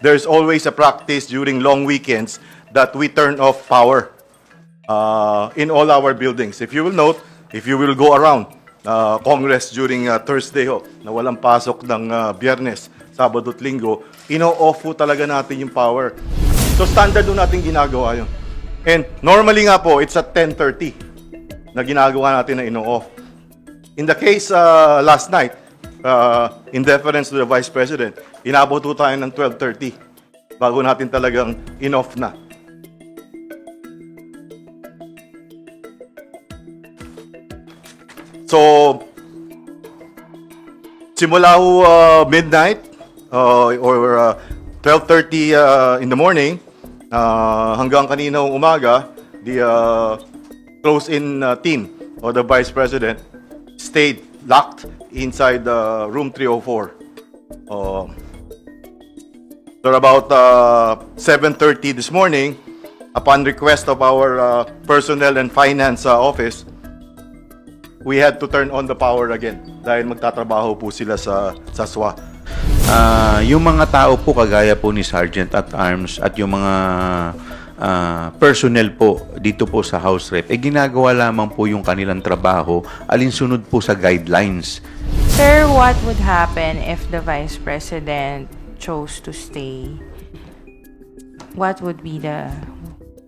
there's always a practice during long weekends that we turn off power uh, in all our buildings. If you will note, if you will go around uh, Congress during uh, Thursday ho, na walang pasok ng uh, Biyernes, Sabado at Linggo, ino-off po talaga natin yung power. So standard doon natin ginagawa yun. And normally nga po, it's at 10.30 na ginagawa natin na ino-off. In the case uh, last night, uh, in deference to the Vice President, inabot po tayo ng 12.30 bago natin talagang in-off na. So, simula ho uh, midnight uh, or uh, 12.30 uh, in the morning uh, hanggang kanina umaga, the uh, close-in uh, team of the Vice President stayed locked inside the room 304. Uh, so about uh, 7.30 this morning, upon request of our uh, personnel and finance uh, office, we had to turn on the power again dahil magtatrabaho po sila sa, sa SWA. Ah, yung mga tao po kagaya po ni Sergeant at Arms at yung mga ah, personnel po dito po sa House Rep, eh ginagawa lamang po yung kanilang trabaho alinsunod po sa guidelines. Sir, what would happen if the Vice President chose to stay? What would be the...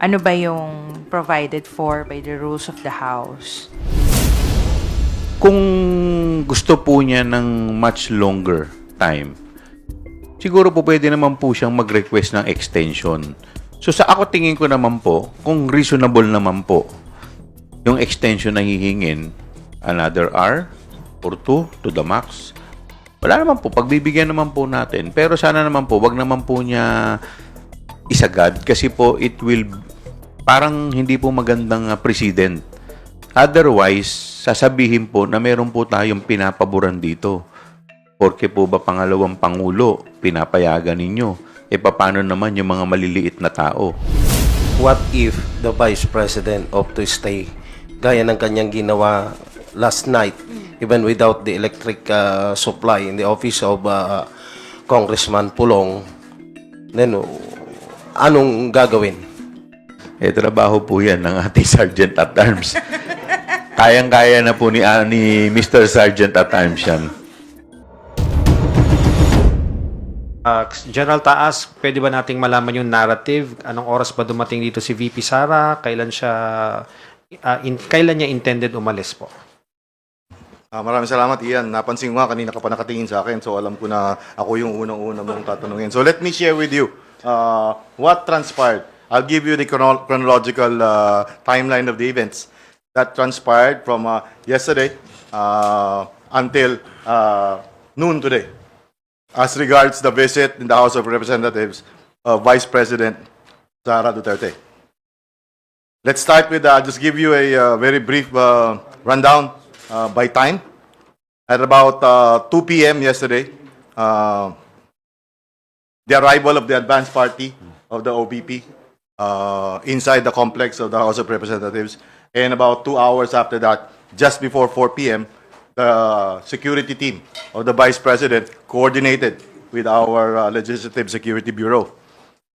Ano ba yung provided for by the rules of the House? Kung gusto po niya ng much longer time, siguro po pwede naman po siyang mag-request ng extension. So sa ako tingin ko naman po, kung reasonable naman po, yung extension na hihingin, another hour or two to the max, wala naman po, pagbibigyan naman po natin. Pero sana naman po, wag naman po niya isagad kasi po it will parang hindi po magandang uh, precedent. Otherwise, sasabihin po na meron po tayong pinapaboran dito. Porke po ba pangalawang pangulo, pinapayagan ninyo? E paano naman yung mga maliliit na tao? What if the Vice President opt to stay gaya ng kanyang ginawa last night even without the electric uh, supply in the office of uh, Congressman Pulong then uh, anong gagawin? Eh, trabaho po yan ng ating Sergeant at Arms. Kayang-kaya na po ni, ah, ni Mr. Sergeant at Arms yan. Uh, General Taas, pwede ba nating malaman yung narrative? Anong oras ba dumating dito si VP Sara? Kailan siya uh, in, kailan niya intended umalis po? Ah, maraming salamat, Ian. Napansin ko nga, kanina ka pa nakatingin sa akin, so alam ko na ako yung unang-una mong tatanungin. So let me share with you uh, what transpired. I'll give you the chrono- chronological uh, timeline of the events that transpired from uh, yesterday uh, until uh, noon today. As regards the visit in the House of Representatives of Vice President Sara Duterte. Let's start with, uh, just give you a uh, very brief uh, rundown uh, by time. At about uh, 2 p.m. yesterday, uh, the arrival of the advance party of the OBP uh, inside the complex of the House of Representatives. And about two hours after that, just before 4 p.m., the security team of the Vice President coordinated with our uh, Legislative Security Bureau.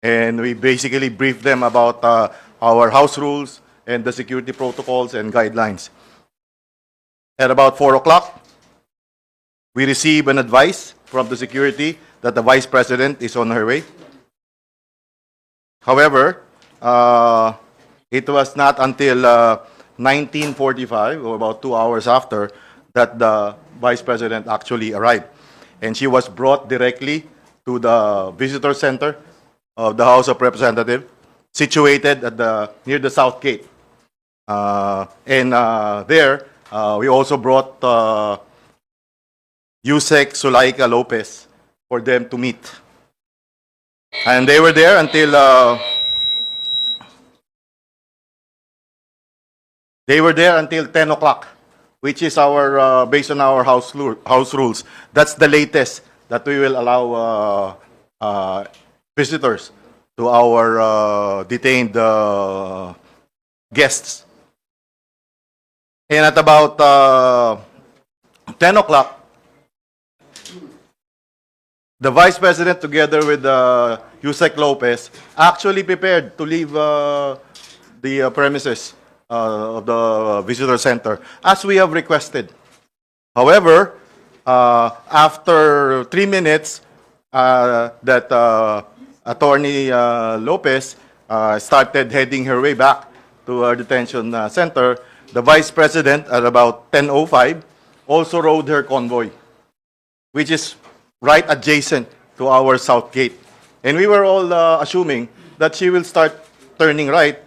And we basically briefed them about uh, our House rules and the security protocols and guidelines. At about 4 o'clock, we receive an advice from the security that the Vice President is on her way. However, uh, it was not until uh, 1945, or about two hours after, that the Vice President actually arrived. And she was brought directly to the visitor center of the House of Representatives, situated at the, near the South Gate. Uh, and uh, there, uh, we also brought uh, Yusek Sulaika Lopez for them to meet. And they were there until uh, they were there until 10 o'clock, which is our uh, based on our house house rules. That's the latest that we will allow uh, uh, visitors to our uh, detained uh, guests. And at about uh, 10 o'clock, the Vice President, together with uh, Lopez, actually prepared to leave uh, the uh, premises uh, of the visitor center, as we have requested. However, uh, after three minutes, uh, that uh, Attorney uh, Lopez uh, started heading her way back to our detention uh, center, the Vice President, at about 10.05, also rode her convoy, which is right adjacent to our south gate. And we were all uh, assuming that she will start turning right,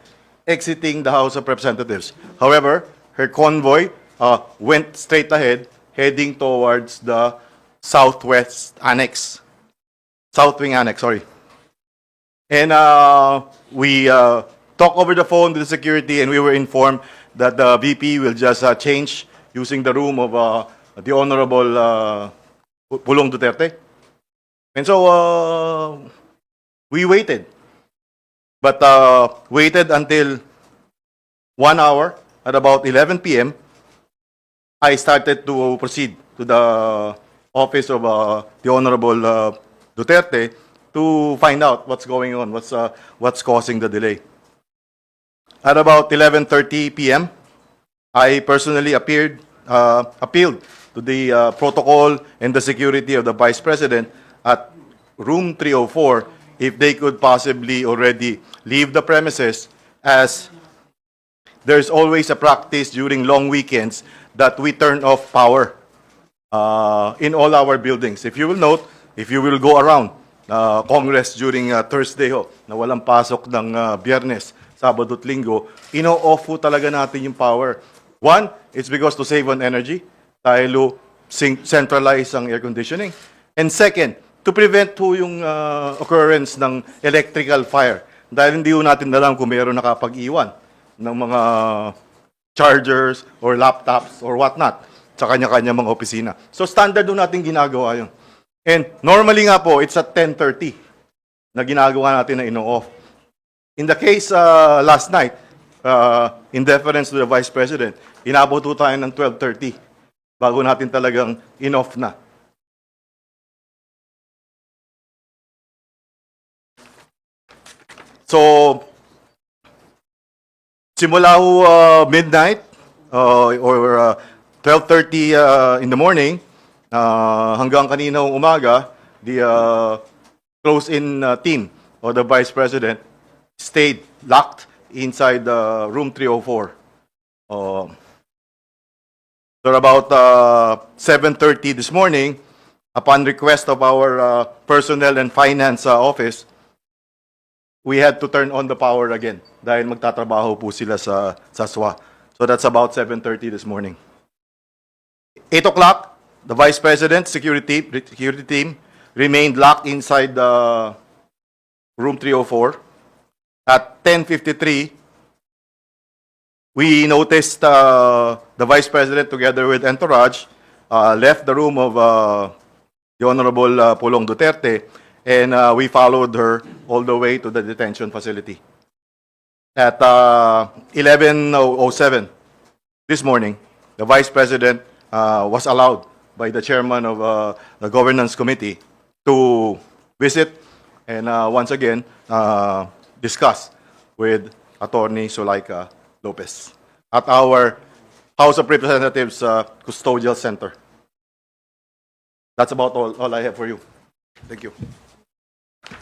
exiting the House of Representatives. However, her convoy uh, went straight ahead, heading towards the southwest annex, south wing annex, sorry. And uh, we uh, talked over the phone to the security, and we were informed that the VP will just uh, change using the room of uh, the Honorable uh, Pulong Duterte. And so uh, we waited, but uh, waited until one hour at about 11 p.m. I started to proceed to the office of uh, the Honorable uh, Duterte to find out what's going on, what's uh, what's causing the delay. At about 11:30 p.m., I personally appeared uh, appealed to the uh, protocol and the security of the Vice President at room 304 if they could possibly already leave the premises as there's always a practice during long weekends that we turn off power uh, in all our buildings. If you will note, if you will go around uh, Congress during uh, Thursday ho, na walang pasok ng uh, Biyernes, Sabado at Linggo, ino-off po talaga natin yung power. One, it's because to save on energy, syn- centralize ang air conditioning. And second, to prevent ho yung uh, occurrence ng electrical fire. Dahil hindi ho natin alam kung mayroon nakapag-iwan ng mga chargers or laptops or whatnot sa kanya-kanya mga opisina. So standard doon natin ginagawa yun. And normally nga po, it's at 10.30 na ginagawa natin na ino-off. In the case uh, last night, uh, in deference to the Vice President, inabot po tayo ng 12.30 bago natin talagang in-off na. So, simula ho uh, midnight uh, or uh, 12.30 uh, in the morning uh, hanggang kanina umaga, the uh, close-in uh, team of the Vice President stayed locked inside the room 304. Uh, so about uh, 7.30 this morning, upon request of our uh, personnel and finance uh, office, we had to turn on the power again dahil magtatrabaho po sila sa, sa SWA. So that's about 7.30 this morning. 8 o'clock, the Vice President, security, security team remained locked inside the room 304. At 10.53, we noticed uh, the Vice President together with entourage uh, left the room of uh, the Honorable uh, Pulong Duterte and uh, we followed her all the way to the detention facility. At uh, 11.07 this morning, the Vice President uh, was allowed by the chairman of uh, the Governance Committee to visit and uh, once again uh, discuss with Attorney Sulaika Lopez at our House of Representatives uh, Custodial Center. That's about all, all I have for you. Thank you.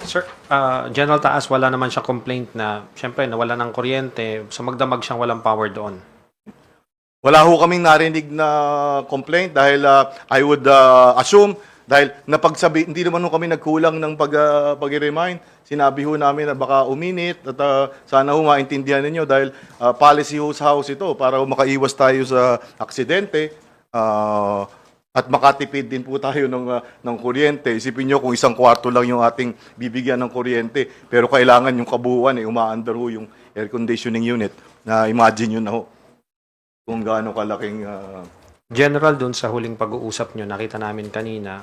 Sir, ah, General Taas, wala naman siyang complaint na, syempre, nawala ng kuryente, so magdamag siyang walang power doon. Wala ho kaming narinig na complaint dahil uh, I would uh, assume dahil napagsabi hindi naman ho kami nagkulang ng pag uh, pag-remind. Sinabi ho namin na baka uminit at uh, sana ho maintindihan ninyo dahil uh, policy ho sa house ito para makaiwas tayo sa aksidente. Uh, at makatipid din po tayo ng, uh, ng kuryente. Isipin nyo kung isang kwarto lang yung ating bibigyan ng kuryente, pero kailangan yung kabuuan, eh, umaandar ho yung air conditioning unit. Na imagine nyo na ho kung gaano kalaking uh, General, doon sa huling pag-uusap nyo, nakita namin kanina,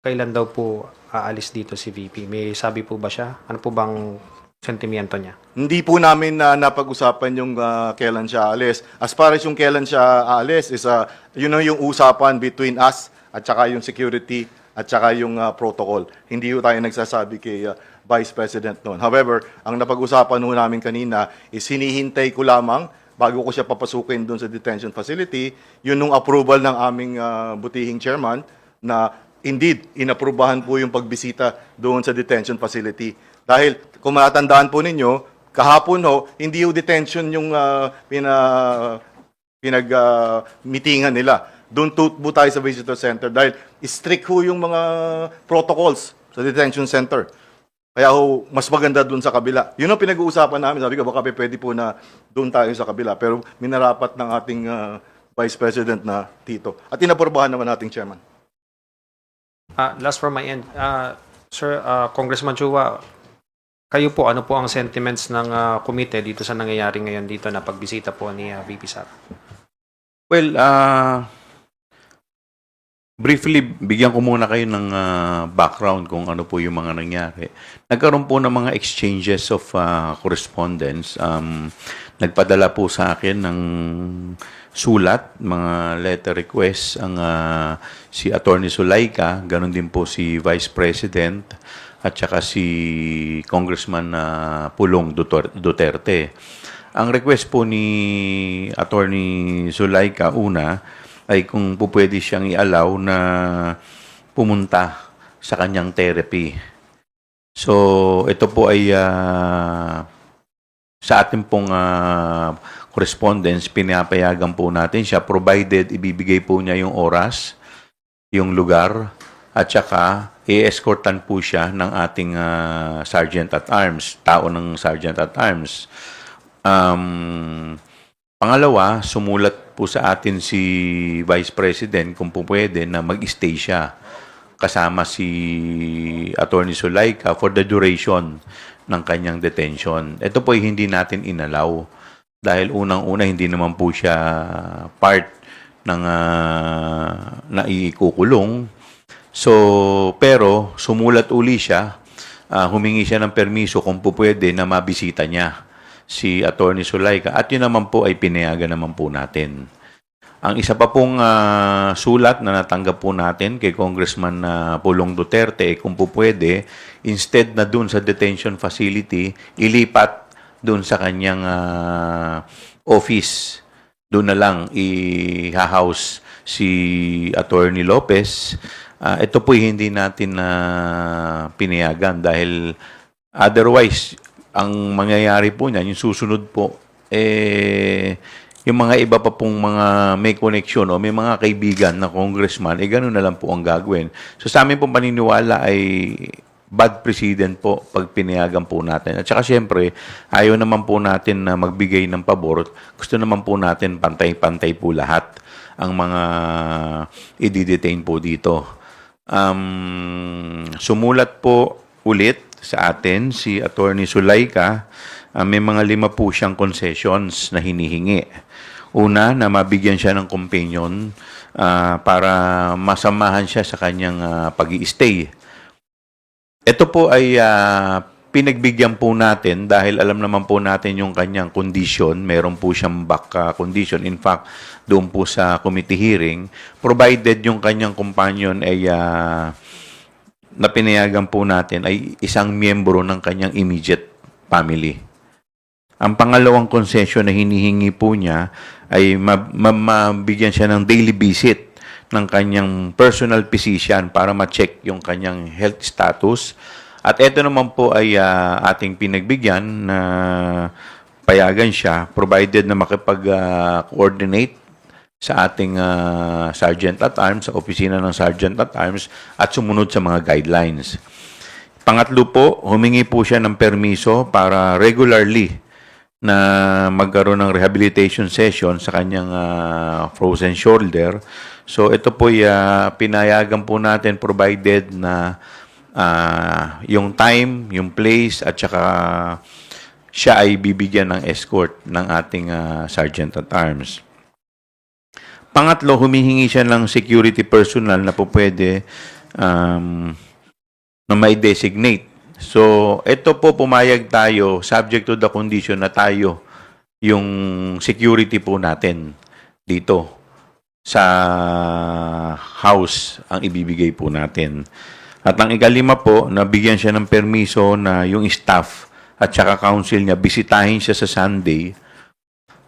kailan daw po aalis dito si VP? May sabi po ba siya? Ano po bang sentimiento niya? hindi po namin na napag-usapan yung uh, kailan siya aalis. As far as yung kailan siya aalis is uh, yun know, yung usapan between us at saka yung security at saka yung ah, protocol. Hindi ho tayo nagsasabi kay ah, Vice President noon. However, ang napag-usapan ho namin kanina is hinihintay ko lamang bago ko siya papasukin doon sa detention facility, yun nung approval ng aming ah, butihing chairman na indeed, inaprubahan po yung pagbisita doon sa detention facility. Dahil kung matandaan po ninyo, kahapon ho, hindi yung detention yung ah, pina, pinag-meetingan nila. Doon po tayo sa visitor center dahil strict ho yung mga protocols sa detention center. Kaya ho, mas maganda doon sa kabila. Yun ang pinag-uusapan namin. Sabi ko, baka pwede po na doon tayo sa kabila. Pero minarapat ng ating ah, Vice President na Tito. At inapurbahan naman nating chairman. Ah, last from my end, ah, Sir ah, Congressman Chua, kayo po, ano po ang sentiments ng ah, komite dito sa nangyayari ngayon dito na pagbisita po ni ah, VP Sara? Well, uh, briefly, bigyan ko muna kayo ng ah, background kung ano po yung mga nangyari. Nagkaroon po ng mga exchanges of ah, correspondence. Um, nagpadala po sa akin ng sulat, mga letter requests ang ah, si Attorney Sulaika, ganun din po si Vice President at saka si Congressman ah, Pulong Dutor- Duterte. Ang request po ni Attorney Zulaika una ay kung po siyang i-allow na pumunta sa kanyang therapy. So, ito po ay ah, sa ating pong ah, correspondence, pinapayagan po natin siya provided ibibigay po niya yung oras, yung lugar, at saka i-escortan po siya ng ating ah, Sergeant at Arms, tao ng Sergeant at Arms. Um, pangalawa, sumulat po sa atin si Vice President kung po pwede na mag-stay siya kasama si Attorney Sulaika for the duration ng kanyang detention. Ito po ay hindi natin inalaw dahil unang-una hindi naman po siya part ng uh, naiikukulong. So, pero sumulat uli siya, ah, humingi siya ng permiso kung po pwede na mabisita niya si Attorney Sulaika at yun naman po ay pinayagan naman po natin. Ang isa pa pong ah, sulat na natanggap po natin kay Congressman na Pulong Duterte, eh, kung po pwede, instead na dun sa detention facility, ilipat dun sa kanyang ah, office. Doon na lang i-house si Attorney Lopez. Ah, ito po hindi natin na pinayagan dahil otherwise, ang mangyayari po niyan, yung susunod po, eh, yung mga iba pa pong mga may connection o may mga kaibigan na congressman, eh ganun na lang po ang gagawin. So sa amin pong paniniwala ay bad precedent po pag pinayagan po natin. At saka siyempre, ayaw naman po natin na magbigay ng pabor. Gusto naman po natin pantay-pantay po lahat ang mga i-detain po dito. Um, sumulat po ulit sa atin si Attorney Sulaika. Ah, may mga lima po siyang concessions na hinihingi. Una, na mabigyan siya ng companion ah, para masamahan siya sa kanyang ah, pag stay Ito po ay ah, pinagbigyan po natin dahil alam naman po natin yung kanyang condition. Meron po siyang back ah, condition. In fact, doon po sa committee hearing, provided yung kanyang companion ay ah, na pinayagan po natin ay isang miyembro ng kanyang immediate family. Ang pangalawang concession na hinihingi po niya ay ma- ma- mabigyan siya ng daily visit ng kanyang personal physician para ma-check yung kanyang health status. At ito naman po ay ah, ating pinagbigyan na payagan siya provided na makipag-coordinate sa ating ah, Sergeant at Arms, sa opisina ng Sergeant at Arms at sumunod sa mga guidelines. Pangatlo po, humingi po siya ng permiso para regularly na magkaroon ng rehabilitation session sa kanyang ah, frozen shoulder. So ito po ay ah, pinayagan po natin provided na ah, yung time, yung place at saka siya ay bibigyan ng escort ng ating ah, Sergeant at Arms. Pangatlo, humihingi siya ng security personnel na po pwede um, na may designate. So, ito po pumayag tayo subject to the condition na tayo yung security po natin dito sa house ang ibibigay po natin. At ang ikalima po, nabigyan siya ng permiso na yung staff at saka council niya, bisitahin siya sa Sunday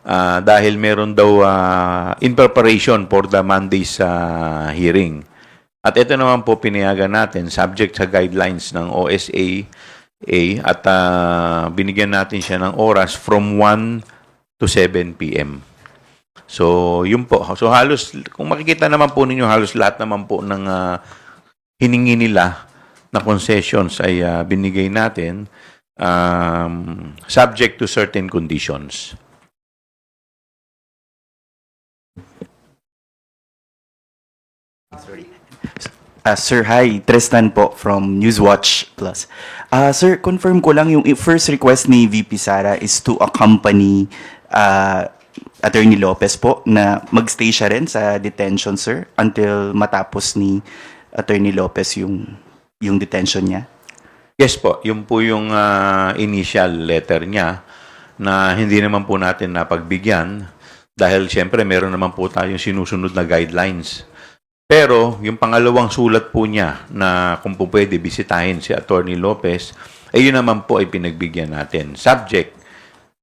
ah, dahil meron daw ah, in preparation for the Monday's ah, hearing. At ito naman po pinayagan natin subject sa guidelines ng OSA A, at ah, binigyan natin siya ng oras from 1 to 7 p.m. So, yun po. So, halos, kung makikita naman po ninyo, halos lahat naman po ng ah, hiningi nila na concessions ay ah, binigay natin um, subject to certain conditions. Ah, sir, hi. Tristan po from Newswatch Plus. Ah, sir, confirm ko lang yung first request ni VP Sara is to accompany ah, Attorney Lopez po na magstay siya rin sa detention, sir, until matapos ni Attorney Lopez yung yung detention niya. Yes po, yun po yung ah, initial letter niya na hindi naman po natin napagbigyan dahil siyempre meron naman po tayong sinusunod na guidelines. Pero yung pangalawang sulat po niya na kung po pwede bisitahin si Attorney Lopez, ay yun naman po ay pinagbigyan natin. Subject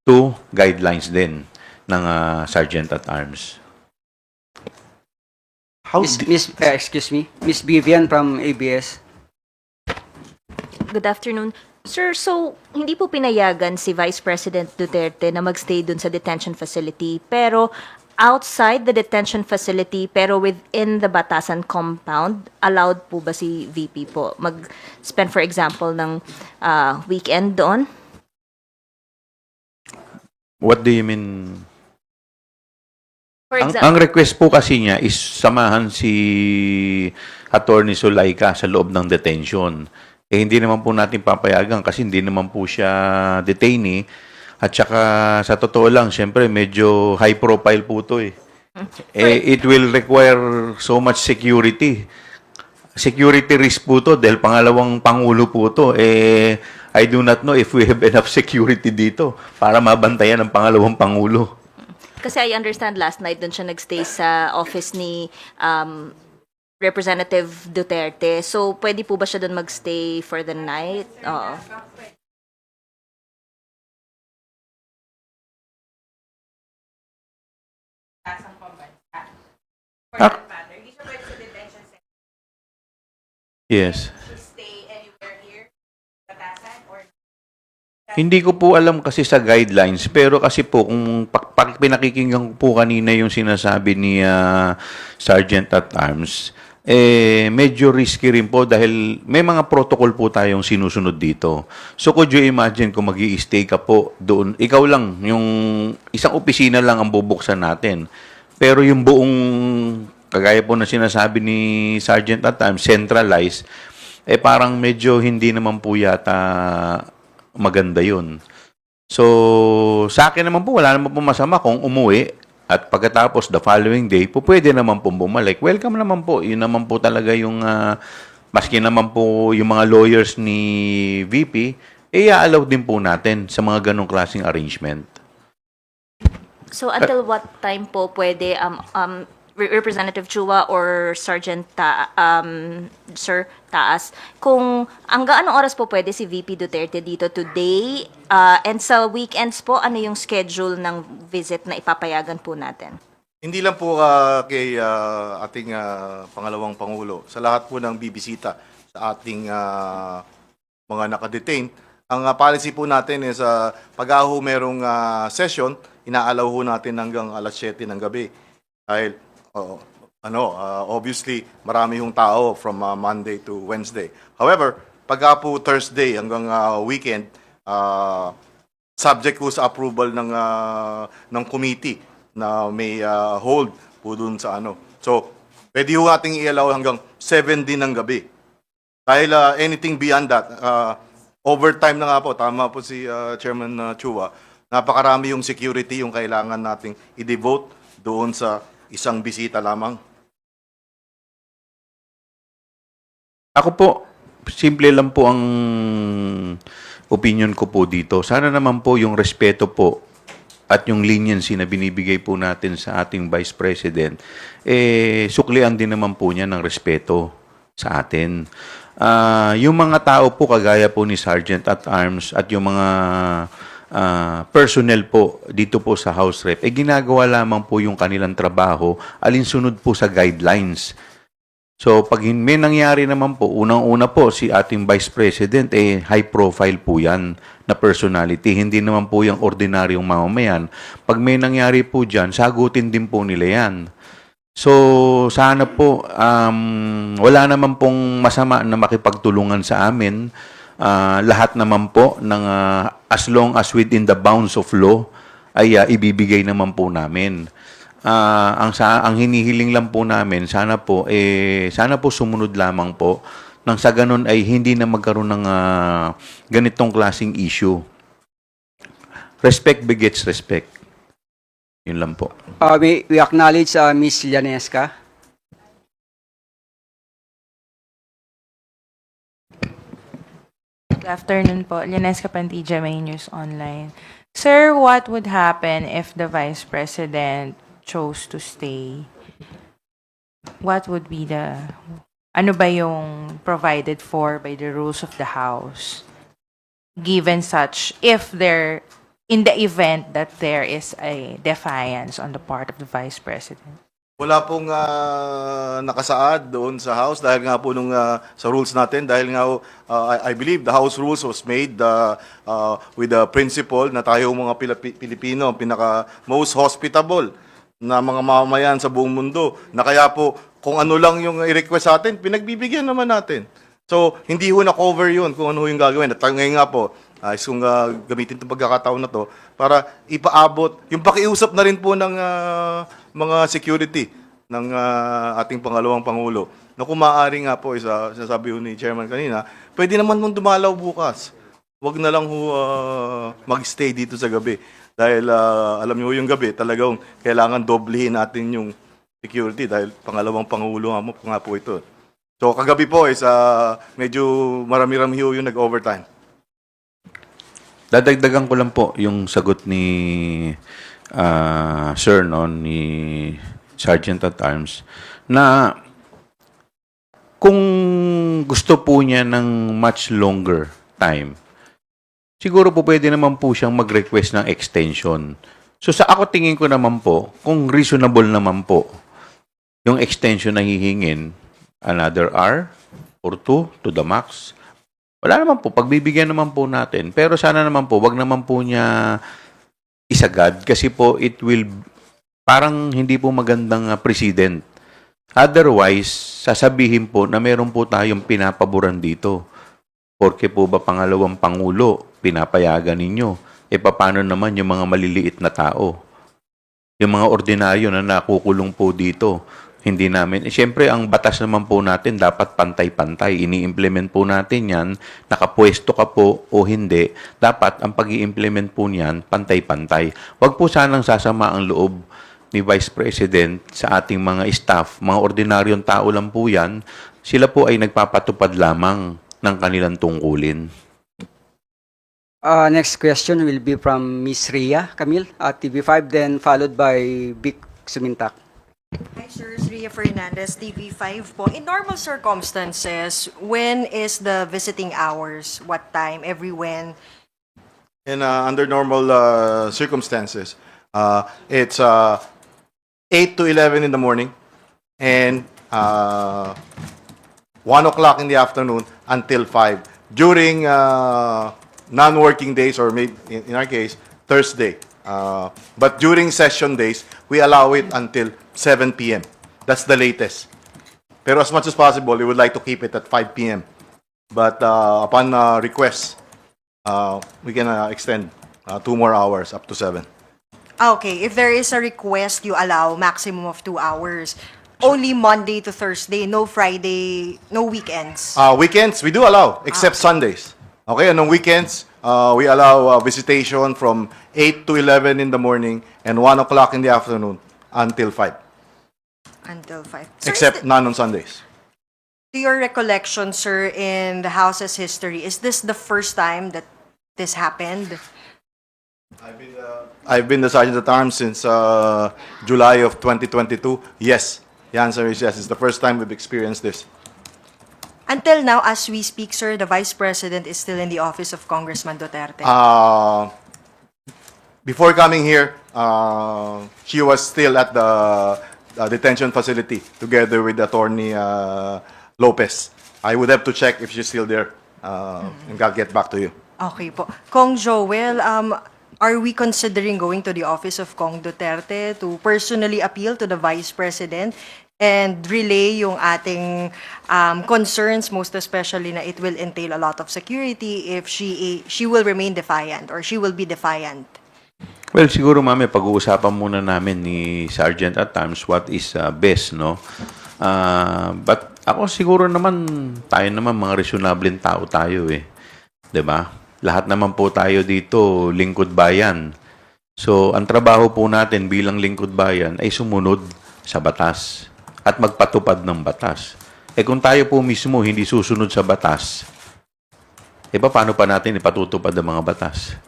to guidelines din ng ah, Sergeant at Arms. How Miss, di- Miss uh, excuse me, Miss Vivian from ABS. Good afternoon. Sir, so hindi po pinayagan si Vice President Duterte na magstay dun sa detention facility, pero outside the detention facility, pero within the Batasan compound, allowed po ba si VP po mag-spend, for example, ng ah, weekend doon? What do you mean For Ang, example, ang request po kasi niya is samahan si Attorney Sulaika sa loob ng detention. Eh, hindi naman po natin papayagan kasi hindi naman po siya detainee. At saka, sa totoo lang, syempre, medyo high profile po to eh. Eh, it will require so much security. Security risk po to dahil pangalawang pangulo po to. Eh, I do not know if we have enough security dito para mabantayan ang pangalawang pangulo. Kasi I understand last night doon siya nagstay sa office ni um, Representative Duterte. So, pwede po ba siya doon magstay for the night? Oo. Ah. Yes. Hindi ko po alam kasi sa guidelines, pero kasi po kung pak- pinakikinggan ko po kanina yung sinasabi ni ah, Sergeant at Arms, eh medyo risky rin po dahil may mga protocol po tayong sinusunod dito. So could you imagine kung magi stay ka po doon, ikaw lang, yung isang opisina lang ang bubuksan natin. Pero yung buong, kagaya po na sinasabi ni Sergeant at Arms, centralized, eh parang medyo hindi naman po yata maganda yun. So, sa akin naman po, wala naman po masama kung umuwi at pagkatapos the following day, po pwede naman po bumalik. Welcome naman po. Yun naman po talaga yung, ah, maski naman po yung mga lawyers ni VP, eh, i-allow din po natin sa mga ganong klaseng arrangement. So until what time po pwede um um Re- Representative Chua or Sergeant Ta um Sir Taas kung hanggang anong oras po pwede si VP Duterte dito today uh, and sa weekends po ano yung schedule ng visit na ipapayagan po natin? Hindi lang po ah, kay ah, ating ah, pangalawang pangulo, sa lahat po ng bibisita sa ating ah, mga nakadetain. Ang ah, policy po natin is uh, pag ho merong ah, session, inaalaw ho natin hanggang alas 7 ng gabi. Dahil oo, ano, ah, obviously marami hong tao from ah, Monday to Wednesday. However, pag po Thursday hanggang ah, weekend, ah, subject po sa approval ng ah, ng committee na may ah, hold po dun sa ano. So, pwede ho nating i-allow hanggang 7 din ng gabi. Dahil ah, anything beyond that, ah, overtime na nga po, tama po si ah, Chairman ah, Chua, napakarami yung security yung kailangan nating i-devote doon sa isang bisita lamang. Ako po, simple lang po ang opinion ko po dito. Sana naman po yung respeto po at yung leniency na binibigay po natin sa ating Vice President, eh, suklian din naman po niya ng respeto sa atin. Ah, yung mga tao po, kagaya po ni Sergeant at Arms at yung mga ah, personnel po dito po sa House Rep, eh ginagawa lamang po yung kanilang trabaho alinsunod po sa guidelines So, pag may nangyari naman po, unang-una po, si ating Vice President, eh, high profile po yan na personality. Hindi naman po yung ordinaryong mamamayan. Pag may nangyari po dyan, sagutin din po nila yan. So, sana po, um, wala naman pong masama na makipagtulungan sa amin. Ah, lahat naman po, ng, ah, as long as within the bounds of law, ay ah, ibibigay naman po namin. Ah, ang sa ang hinihiling lang po namin sana po eh sana po sumunod lamang po nang sa ganun ay hindi na magkaroon ng ah, ganitong klasing issue. Respect begets respect. Yun lang po. Uh, we, we acknowledge uh, Ms. Llanesca. Afternoon po. Lines Kapantija, May News Online. Sir, what would happen if the Vice President chose to stay? What would be the... Ano ba yung provided for by the rules of the House? Given such, if there... In the event that there is a defiance on the part of the Vice President. Wala pong ah, nakasaad doon sa House dahil nga po nung ah, sa rules natin dahil nga ah, I, I believe the House rules was made ah, ah, with the principle na tayo mga Pilipi- Pilipino pinaka most hospitable na mga mamamayan sa buong mundo na kaya po kung ano lang yung i-request sa atin, pinagbibigyan naman natin. So, hindi ho na-cover yun kung ano yung gagawin. At ngayon nga po, ayos kong ah, gamitin itong pagkakataon na to para ipaabot, yung pakiusap na rin po ng ah, mga security ng ah, ating pangalawang Pangulo na kung maaari nga po, isa, sinasabi ho ni Chairman kanina, pwede naman mong dumalaw bukas. Huwag na lang ho ah, mag-stay dito sa gabi. Dahil ah, alam niyo yung gabi, talagang kailangan doblehin natin yung security dahil pangalawang Pangulo nga, mo, nga po ito. So kagabi po is ah, medyo marami-rami yung nag-overtime. Dadagdagan ko lang po yung sagot ni ah, Sir no ni Sergeant at Arms na kung gusto po niya ng much longer time siguro po pwede naman po siyang mag-request ng extension. So sa ako tingin ko naman po, kung reasonable naman po yung extension na hihingin, another hour or two to the max, wala naman po, pagbibigyan naman po natin. Pero sana naman po, wag naman po niya isagad kasi po it will parang hindi po magandang uh, precedent. Otherwise, sasabihin po na meron po tayong pinapaboran dito. Porke po ba pangalawang pangulo, pinapayagan ninyo? E paano naman yung mga maliliit na tao? Yung mga ordinaryo na nakukulong po dito, hindi namin. Eh, Siyempre, ang batas naman po natin dapat pantay-pantay. Ini-implement po natin yan. Nakapwesto ka po o hindi. Dapat ang pag implement po niyan, pantay-pantay. Huwag po sanang sasama ang loob ni Vice President sa ating mga staff. Mga ordinaryong tao lang po yan. Sila po ay nagpapatupad lamang ng kanilang tungkulin. Uh, next question will be from Ms. Ria Camille at TV5, then followed by Vic Sumintak. Hi, sir. It's Fernandez, TV5 po. In normal circumstances, when is the visiting hours? What time? Every when? And uh, under normal uh, circumstances, uh, it's uh, 8 to 11 in the morning and uh, 1 o'clock in the afternoon until 5. During uh, non-working days or maybe in, in our case, Thursday. Uh, but during session days, we allow it until 7 p.m. That's the latest. Pero as much as possible, we would like to keep it at 5 p.m. But uh, upon uh, request, uh, we can uh, extend uh, two more hours up to seven. Ah, Okay, if there is a request, you allow maximum of two hours. Only Monday to Thursday, no Friday, no weekends. Uh, weekends, we do allow, except Sundays. Okay, and on weekends, uh, we allow uh, visitation from 8 to 11 in the morning and 1 o'clock in the afternoon until 5, Until 5. Sir, except thi- none on Sundays. to your recollection, sir, in the House's history, is this the first time that this happened? I've been the Sergeant at Arms since uh, July of 2022. Yes. The answer is yes. It's the first time we've experienced this. Until now, as we speak, sir, the Vice President is still in the office of Congressman Duterte. Uh, before coming here, uh, she was still at the uh, detention facility together with Attorney uh, Lopez. I would have to check if she's still there, uh, and I'll get back to you. Okay po. Kong Joel, um, are we considering going to the office of Kong Duterte to personally appeal to the Vice President and relay yung ating um, concerns, most especially na it will entail a lot of security if she she will remain defiant or she will be defiant? Well, siguro mami, pag-uusapan muna namin ni Sergeant at times what is uh, best, no? Ah, but ako siguro naman, tayo naman mga reasonable tao tayo eh. ba? Lahat naman po tayo dito, lingkod bayan. So, ang trabaho po natin bilang lingkod bayan ay sumunod sa batas at magpatupad ng batas. Eh kung tayo po mismo hindi susunod sa batas, eh pa, paano pa natin ipatutupad ang mga batas?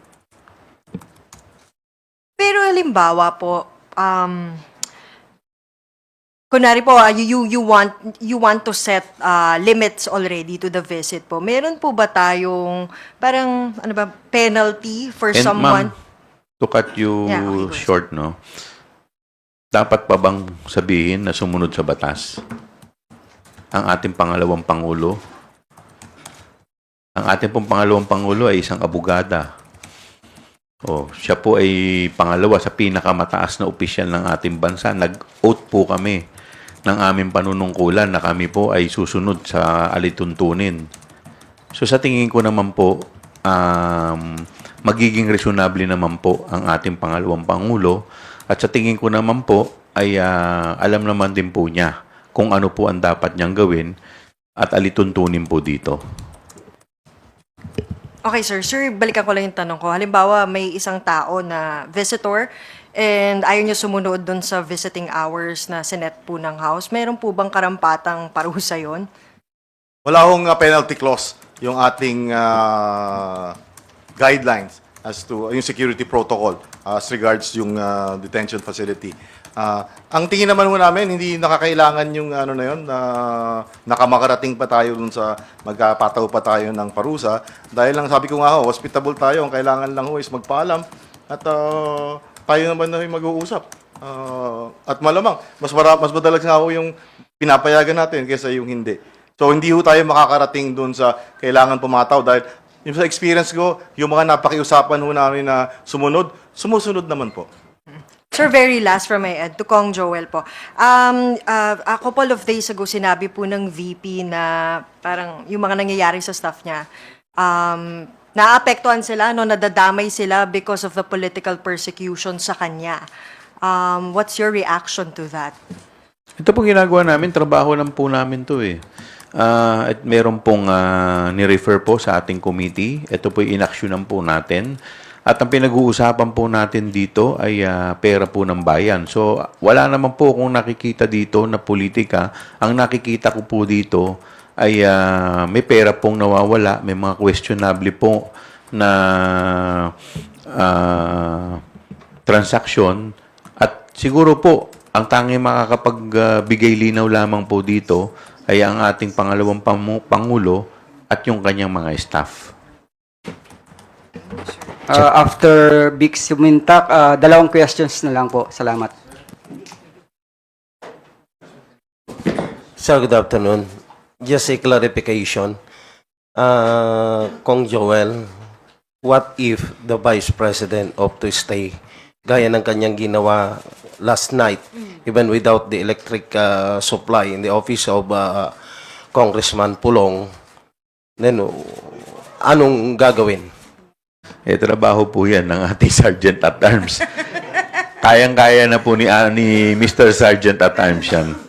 Pero halimbawa po, um, kunwari po, ah, you, you, want, you want to set ah, limits already to the visit po. Meron po ba tayong parang, ano ba, penalty for And someone? to cut you Yeah, okay, go ahead. short, no? Dapat pa bang sabihin na sumunod sa batas? Ang ating pangalawang pangulo, ang ating pong pangalawang pangulo ay isang abogada. Oh, siya po ay pangalawa sa pinakamataas na opisyal ng ating bansa. Nag-oath po kami ng aming panunungkulan na kami po ay susunod sa alituntunin. So sa tingin ko naman po, um, magiging reasonable naman po ang ating pangalawang pangulo at sa tingin ko naman po ay ah, alam naman din po niya kung ano po ang dapat niyang gawin at alituntunin po dito. Okay, sir. Sir, balikan ko lang yung tanong ko. Halimbawa, may isang tao na visitor and ayaw niya sumunod dun sa visiting hours na sinet po ng house. Meron po bang karampatang parusa yon? Wala akong uh, penalty clause yung ating uh, guidelines as to yung security protocol uh, as regards yung uh, detention facility. Uh, ang tingin naman mo namin, hindi nakakailangan yung ano na yun, na nakamakarating pa tayo dun sa magkapataw pa tayo ng parusa. Dahil lang sabi ko nga ho, hospitable tayo, ang kailangan lang ho is magpaalam at uh, tayo naman na mag-uusap. Uh, at malamang, mas, mara, mas madalas nga ho yung pinapayagan natin kaysa yung hindi. So hindi ho tayo makakarating dun sa kailangan pumataw dahil yung sa experience ko, yung mga napakiusapan ho namin na sumunod, sumusunod naman po. Sir, very last from my end, to Joel po. Um, uh, a couple of days ago, sinabi po ng VP na parang yung mga nangyayari sa staff niya, um, naapektuhan sila, no, nadadamay sila because of the political persecution sa kanya. Um, what's your reaction to that? Ito pong ginagawa namin, trabaho lang po namin to eh. Ah, at meron pong ah, ni-refer po sa ating committee. Ito po inaksyonan po natin. At ang pinag-uusapan po natin dito ay ah, pera po ng bayan. So, wala naman po kung nakikita dito na politika. Ang nakikita ko po dito ay ah, may pera pong nawawala, may mga questionable po na ah, transaksyon at siguro po ang tanging makakapagbigay linaw lamang po dito ay ang ating pangalawang pamu- pangulo at yung kanyang mga staff. Uh, after Big Sumintak, uh, dalawang questions na lang po. Salamat. Sir, good afternoon. Just a clarification. Uh, Kong Joel, what if the Vice President opt to stay gaya ng kanyang ginawa last night, even without the electric uh, supply in the office of uh, Congressman Pulong, then uh, anong gagawin? Eh, trabaho po yan ng ating Sergeant at Arms. Kayang-kaya na po ni, ah, ni Mr. Sergeant at Arms yan.